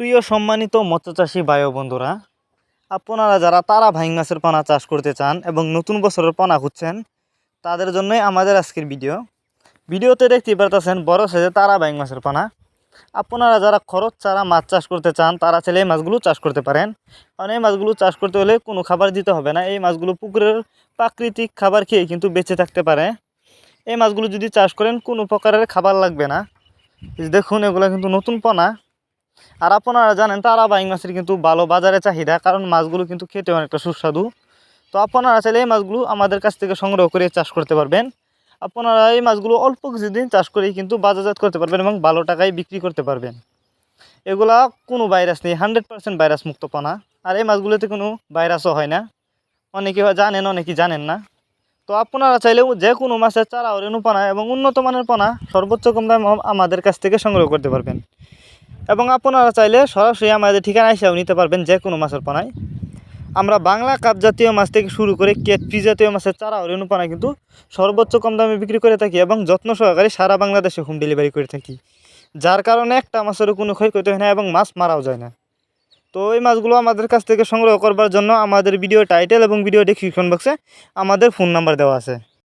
প্রিয় সম্মানিত মৎস্যচাষী বায়ু বন্ধুরা, আপনারা যারা তারা ভাইং মাছের পানা চাষ করতে চান এবং নতুন বছরের পানা খুঁজছেন, তাদের জন্যই আমাদের আজকের ভিডিও। ভিডিওতে দেখতে পারতেছেন বড় সাইজে তারা ভাইং মাছের পানা। আপনারা যারা খরচ ছাড়া মাছ চাষ করতে চান, তারা চাইলে এই মাছগুলো চাষ করতে পারেন। কারণ এই মাছগুলো চাষ করতে হলে কোনো খাবার দিতে হবে না। এই মাছগুলো পুকুরের প্রাকৃতিক খাবার খেয়ে কিন্তু বেঁচে থাকতে পারে। এই মাছগুলো যদি চাষ করেন, কোনো প্রকারের খাবার লাগবে না। দেখুন, এগুলো কিন্তু নতুন পোনা। আর আপনারা জানেন তারা বাইং মাছের কিন্তু ভালো বাজারে চাহিদা, কারণ মাছগুলো কিন্তু খেতে অনেকটা সুস্বাদু। তো আপনারা চাইলে এই মাছগুলো আমাদের কাছ থেকে সংগ্রহ করে চাষ করতে পারবেন। আপনারা এই মাছগুলো অল্প কিছুদিন চাষ করেই কিন্তু বাজারজাত করতে পারবেন এবং ভালো টাকায় বিক্রি করতে পারবেন। এগুলা কোনো ভাইরাস নেই, হান্ড্রেড পার্সেন্ট ভাইরাস মুক্ত পানা। আর এই মাছগুলোতে কোনো ভাইরাসও হয় না। অনেকে জানেন অনেকে জানেন না। তো আপনারা চাইলেও যে কোনো মাছের চারা ওরেনু পানা এবং উন্নত মানের পানা সর্বোচ্চ কম দামে আম- আমাদের কাছ থেকে সংগ্রহ করতে পারবেন। এবং আপনারা চাইলে সরাসরি আমাদের ঠিকানা হিসাবে নিতে পারবেন যে কোনো মাছের পানায়। আমরা বাংলা কাপ জাতীয় মাছ থেকে শুরু করে কেটপি জাতীয় মাছের চারা ও রেণু পানা কিন্তু সর্বোচ্চ কম দামে বিক্রি করে থাকি এবং যত্ন সহকারে সারা বাংলাদেশে হোম ডেলিভারি করে থাকি। যার কারণে একটা মাছেরও কোনো ক্ষয়ক্ষতি হয় না এবং মাছ মারাও যায় না। তো এই মাছগুলো আমাদের কাছ থেকে সংগ্রহ করবার জন্য আমাদের ভিডিও টাইটেল এবং ভিডিও ডিসক্রিপশন বক্সে আমাদের ফোন নাম্বার দেওয়া আছে।